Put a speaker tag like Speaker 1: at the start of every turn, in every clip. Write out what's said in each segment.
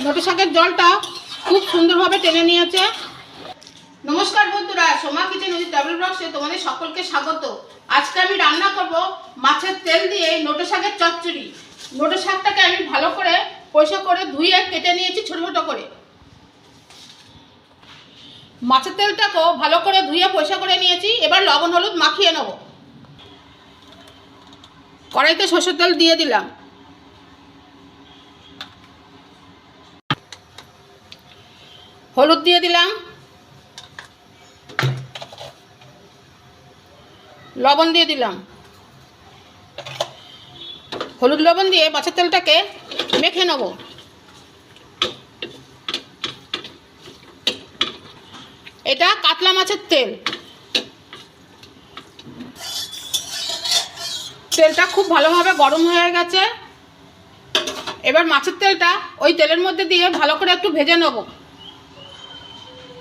Speaker 1: নোটে শাকের জলটা খুব সুন্দরভাবে টেনে নিয়েছে। নমস্কার বন্ধুরা, সোমা কিচেন উইথ ডাবল ব্লগসে তোমাদের সকলকে স্বাগত। আজকে আমি রান্না করব মাছের তেল দিয়ে নোটো শাকের চচ্চড়ি। নোটো শাকটাকে আমি ভালো করে পয়সা করে ধুয়ে কেটে নিয়েছি ছোটো ছোটো করে। মাছের তেলটাকেও ভালো করে ধুয়ে পয়সা করে নিয়েছি। এবার লবণ, হলুদ মাখিয়ে নেব। কড়াইতে সর্ষের তেল দিয়ে দিলাম। হলুদ দিয়ে দিলাম। লবণ দিয়ে দিলাম। হলুদ লবণ দিয়ে মাছের তেলটাকে মেখে নেব। এটা কাতলা মাছের তেল। তেলটা খুব ভালোভাবে গরম হয়ে গেছে। এবার মাছের তেলটা ওই তেলের মধ্যে দিয়ে ভালো করে একটু ভেজে নেব।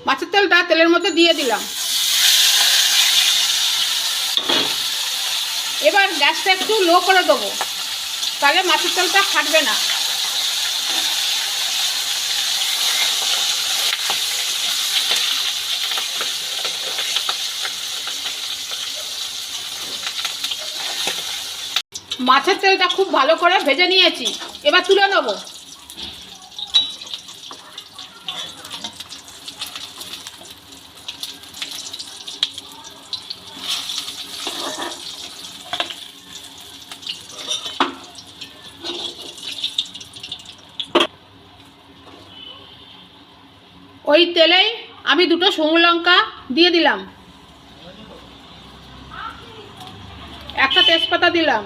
Speaker 1: মাছের তেলটা তেলের মধ্যে দিয়ে দিলাম। এবার গ্যাসটা একটু লো করে দেবো। তাহলে মাছের তেলটা ফাটবে না। মাছের তেলটা খুব ভালো করে ভেজে নিয়েছি। এবার তুলে নেব। ওই তেলেই আমি দুটো শুকনো লঙ্কা দিয়ে দিলাম। একটা তেজপাতা দিলাম।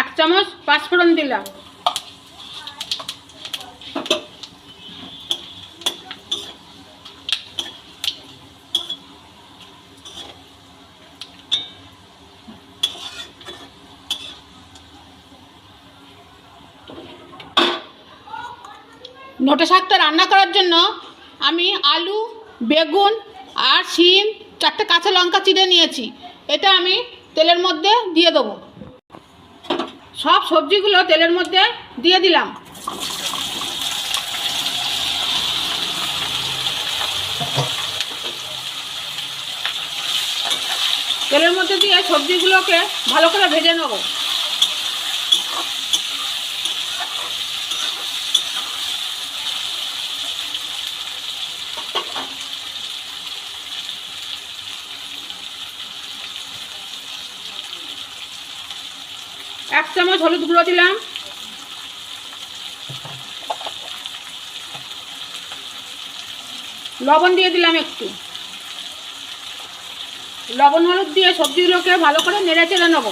Speaker 1: এক চামচ পাঁচফোড়ন দিলাম। নোটে শাকটা রান্না করার জন্য আমি আলু, বেগুন আর শিম, চারটে কাঁচা লঙ্কা চিড়ে নিয়েছি। এটা আমি তেলের মধ্যে দিয়ে দেবো। সব সবজিগুলো তেলের মধ্যে দিয়ে দিলাম। তেলের মধ্যে দিয়ে সবজিগুলোকে ভালো করে ভেজে নেব। এক চামচ হলুদ গুঁড়ো দিলাম। লবণ দিয়ে দিলাম একটু। লবণ হলুদ দিয়ে সবজিগুলোকে ভালো করে নেড়ে চেড়ে নেব।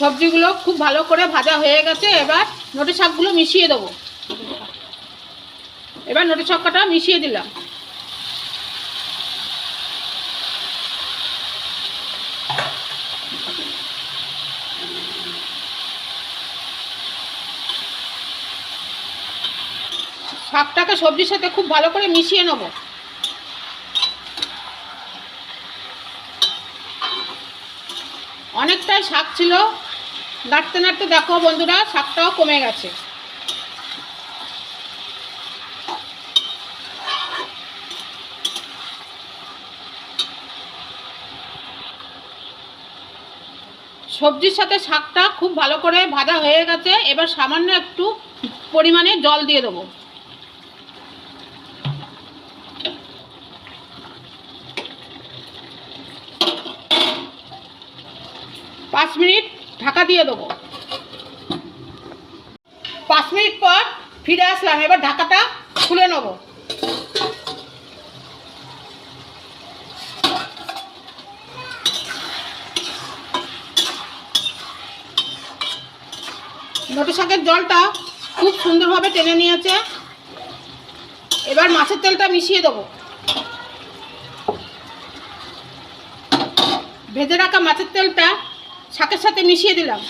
Speaker 1: সবজিগুলো খুব ভালো করে ভাজা হয়ে গেছে, এবার নোটে শাকগুলো মিশিয়ে দেবো। এবার নোটে শাকটা মিশিয়ে দিলাম। শাকটাকে সবজির সাথে খুব ভালো করে মিশিয়ে নেব। অনেকটাই শাক ছিল নাড়তে নাড়তে দেখো বন্ধুরা শাকটাও কমে গেছে। সবজির সাথে শাকটা খুব ভালো করে ভাজা হয়ে গেছে। এবার সামান্য একটু পরিমাণে জল দিয়ে দেবো। পাঁচ মিনিট ঢাকা দিয়ে দেবো। পাঁচ মিনিট পর ফিরে আসলাম, এবার ঢাকাটা খুলে নেব। নোটে শাকের জলটা খুব সুন্দরভাবে টেনে নিয়েছে। এবার মাছের তেলটা মিশিয়ে দেবো। ভেজে রাখা মাছের তেলটা শাকের সাথে মিশিয়ে দিলাম।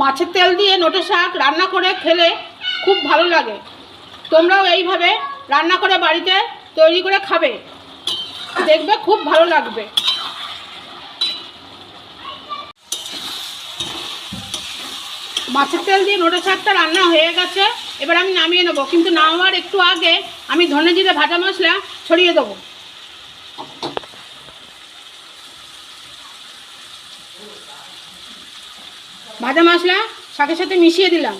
Speaker 1: মাছের তেল দিয়ে নোটে শাক রান্না করে খেলে খুব ভালো লাগে। তোমরাও এইভাবে রান্না করে বাড়িতে তৈরি করে খাবে। দেখবে খুব ভালো লাগবে। মাছের তেল দিয়ে নোটে শাকটা রান্না হয়ে গেছে। এবার আমি নামিয়ে নেব। কিন্তু নামাবার একটু আগে আমি ধনে জিরে ভাজা মশলা ছড়িয়ে দেবো। ভাজা মশলা শাকের সাথে মিশিয়ে দিলাম।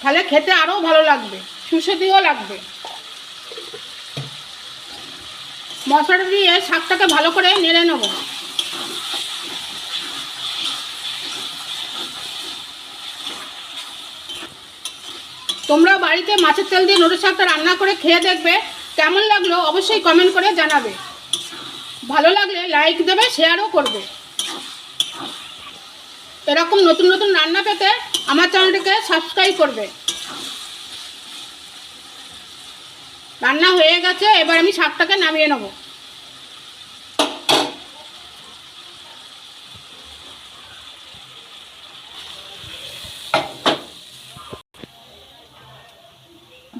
Speaker 1: তাহলে খেতে আরও ভালো লাগবে, সুস্বাদুও লাগবে। মশলাটা দিয়ে শাকটাকে ভালো করে নেড়ে নেব। তোমরা বাড়িতে মাছের তেল দিয়ে নোটের শাকটা রান্না করে খেয়ে দেখবে, কেমন লাগল অবশ্যই কমেন্ট করে জানাবে। ভালো লাগলে লাইক দেবে শেয়ারও করবে। এরকম নতুন নতুন রান্না পেতে আমার চ্যানেলটিকে সাবস্ক্রাইব করবে। রান্না হয়ে গেছে, এবার আমি শাকটাকে নামিয়ে নেব।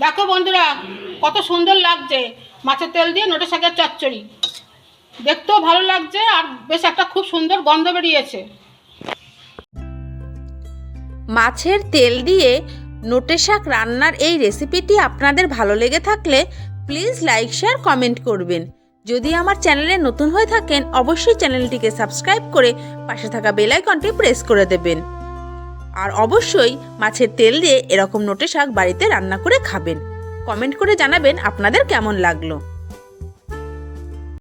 Speaker 1: দেখো বন্ধুরা, কত সুন্দর লাগছে। মাছের তেল দিয়ে নোটে শাকের চচ্চড়ি। দেখতেও ভালো লাগছে আর বেশ একটা খুব সুন্দর গন্ধ বেরিয়েছে।
Speaker 2: মাছের তেল দিয়ে নোটে শাক রান্নার এই রেসিপিটি আপনাদের ভালো লেগে থাকলে প্লিজ লাইক, শেয়ার, কমেন্ট করবেন। যদি আমার চ্যানেলে নতুন হয়ে থাকেন, অবশ্যই চ্যানেলটিকে সাবস্ক্রাইব করে পাশে থাকা বেল আইকনটি প্রেস করে দেবেন। আর অবশ্যই মাছের তেল দিয়ে এরকম নোটে শাক বাড়িতে রান্না করে খাবেন। কমেন্ট করে জানাবেন আপনাদের কেমন লাগল।